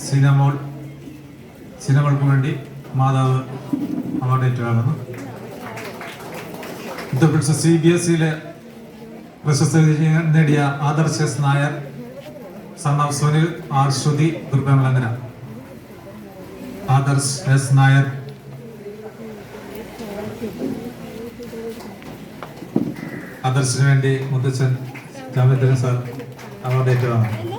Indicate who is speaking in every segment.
Speaker 1: സിനമോൾ സിനമോൾക്ക് വേണ്ടി മാതാവ് അവാർഡ് ഏറ്റുവാങ്ങുന്നു. ഉത്തർപ്രദേശ് സി ബി എസ് സിയിലെ പ്രശസ്തി നേടിയ Adarsh S Nair son Sunil R Shruti ദുർഗാമലങ്കന Adarsh S Nair. ആദർശിന് വേണ്ടി മുത്തച്ഛൻ ജാമ്യത്തിന് സാർ അവാർഡ് ഏറ്റുവാങ്ങുന്നു.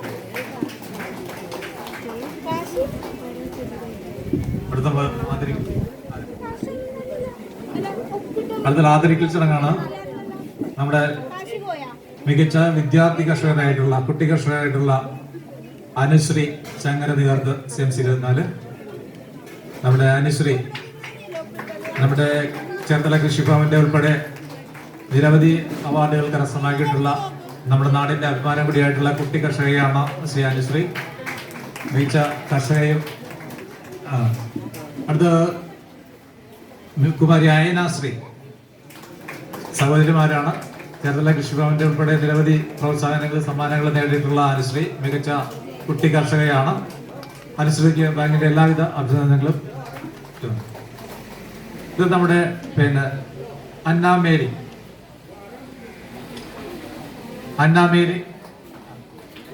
Speaker 1: അടുത്ത പ- അടുത്ത ആദരിക്കൽ ചടങ്ങാണ്. നമ്മുടെ മികച്ച വിദ്യാർത്ഥി കർഷകരായിട്ടുള്ള കുട്ടി കർഷകരായിട്ടുള്ള അനുശ്രീ ചങ്ങര സി എം സി ഇരുപത്തിനാല്. നമ്മുടെ അനുശ്രീ നമ്മുടെ ചേർത്തല കൃഷിഭവന്റെ ഉൾപ്പെടെ നിരവധി അവാർഡുകൾ കരസ്ഥമാക്കിയിട്ടുള്ള നമ്മുടെ നാടിന്റെ അഭിമാനം കൂടിയായിട്ടുള്ള കുട്ടി കർഷകയാണ് ശ്രീ അനുശ്രീ. മികച്ച കർഷകയും അടുത്ത കുമാരി അയനാശ്രീ. സഹോദരിമാരാണ്. കേരള കൃഷിഭവന്റെ ഉൾപ്പെടെ നിരവധി പ്രോത്സാഹനങ്ങൾ സമ്മാനങ്ങൾ നേടിയിട്ടുള്ള അനുശ്രീ മികച്ച കുട്ടി കർഷകയാണ്. അനുശ്രീക്ക് ബാങ്കിന്റെ എല്ലാവിധ അഭിനന്ദനങ്ങളും. ഇത് നമ്മുടെ പിന്നെ അന്നാമേരി. അന്നാമേരി.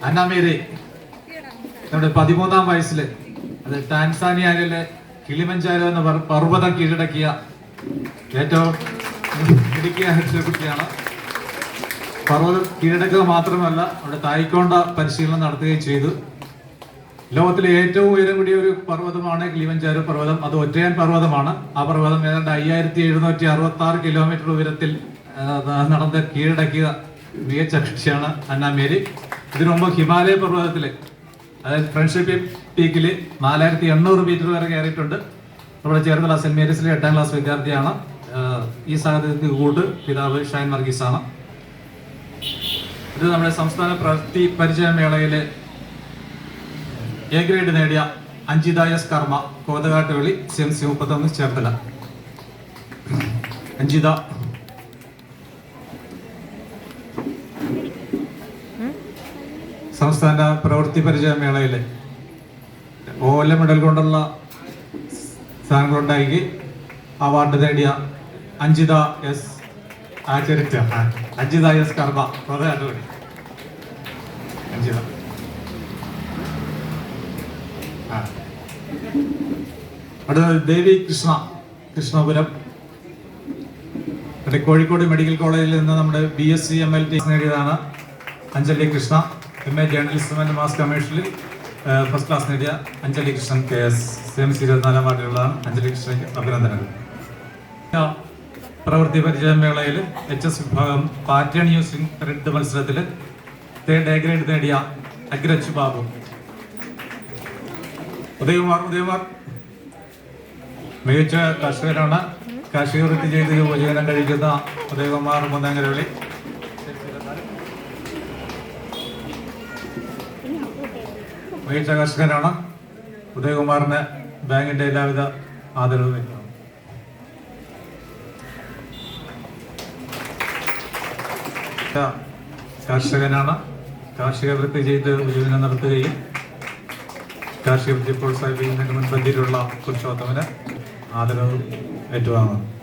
Speaker 1: അന്നാമേരി. നമ്മുടെ പതിമൂന്നാം വയസ്സിൽ അത് ടാൻസാനിയയിലെ കിളിമഞ്ചാരോ എന്ന പർ- പർവതം കീഴടക്കിയ ഏറ്റവും മിടുക്കിയായിട്ടുള്ള കുട്ടിയാണ്. പർവതം കീഴടക്കുക മാത്രമല്ല അവിടെ തായ്ക്കൊണ്ട പരിശീലനം നടത്തുകയും ചെയ്തു. ലോകത്തിലെ ഏറ്റവും ഉയരം കൂടിയ ഒരു പർവതമാണ് കിളിമഞ്ചാരോ പർവതം. അത് ഒറ്റയാൻ പർവതമാണ്. ആ പർവതം ഏതാണ്ട് അയ്യായിരത്തി എഴുന്നൂറ്റി അറുപത്തി ആറ് കിലോമീറ്റർ ഉയരത്തിൽ നടന്ന് കീഴടക്കിയ മികച്ച കക്ഷിയാണ് അന്നാമേരി. ഇതിനു മുമ്പ് ഹിമാലയ പർവതത്തിൽ അതായത് ഫ്രണ്ട്ഷിപ്പ് പീക്കിൽ നാലായിരത്തി എണ്ണൂറ് മീറ്റർ വരെ കയറിയിട്ടുണ്ട്. നമ്മുടെ ചേർത്തല സെന്റ് മേരീസിലെ എട്ടാം ക്ലാസ് വിദ്യാർത്ഥിയാണ് ഈ സാഹചര്യത്തിൽ കൂട്ട് പിതാവ് ഷൈൻ വർഗീസ് ആണ് ഇത് നമ്മുടെ സംസ്ഥാന പ്രവൃത്തി പരിചയ മേളയിലെ എ ഗ്രേഡ് നേടിയ അഞ്ചിത എസ് കർമ്മ കോതകാട്ടുകളി സി എം സി മുപ്പത്തൊന്ന് ചേർത്തല. അഞ്ജിത സംസ്ഥാന പ്രവൃത്തി പരിചയ മേളയിൽ ഓല മെഡൽ കൊണ്ടുള്ള സ്ഥാനങ്ങളുണ്ടാക്കി അവാർഡ് നേടിയ അഞ്ജിത എസ്. ആചരിച്ച അഞ്ജിത എസ് കർമ്മ. പ്രധാനമന്ത്രി അഞ്ജിത. അടുത്തത് ദേവി കൃഷ്ണ കൃഷ്ണപുരം. കോഴിക്കോട് മെഡിക്കൽ കോളേജിൽ നിന്ന് നമ്മുടെ B S C M L T നേടിയതാണ് Anjali Krishna. M A journalism and mass കമ്മേഴ്സിൽ first class നേടിയ Anjali Krishnan K S C M C ഇരുപത്തിനാലാം വാർഡിലുള്ള അഞ്ജലി കൃഷ്ണയ്ക്ക് അഭിനന്ദനങ്ങൾ. പ്രവൃത്തി പരിചയമേളയിൽ എച്ച് എസ് വിഭാഗം പാറ്റേൺ യൂസിംഗ് റെഡ് മത്സരത്തിൽ തേർഡ് എ ഗ്രേഡ് നേടിയ അഗ്രജ് ബാബു. ഉദയകുമാർ ഉദയകുമാർ. മികച്ച കർഷകരാണ്. കാർഷിക ചെയ്ത് ഉപജീവനം കഴിക്കുന്ന ഉദയകുമാർ മുന്നങ്ങരവിളി. മികച്ച ഉദയകുമാറിന് ബാങ്കിന്റെ എല്ലാവിധ ആദരവും കർഷകനാണ്. കാർഷിക വൃത്തി ചെയ്ത് ഉപജീവനം നടത്തുകയും കാർഷിക വൃത്തി പ്രോത്സാഹിപ്പിക്കുന്നതിന് മുൻപന്തിയിലുള്ള പുരുഷോത്തമന് ആദരവ് ഏറ്റുവാങ്ങുന്നു.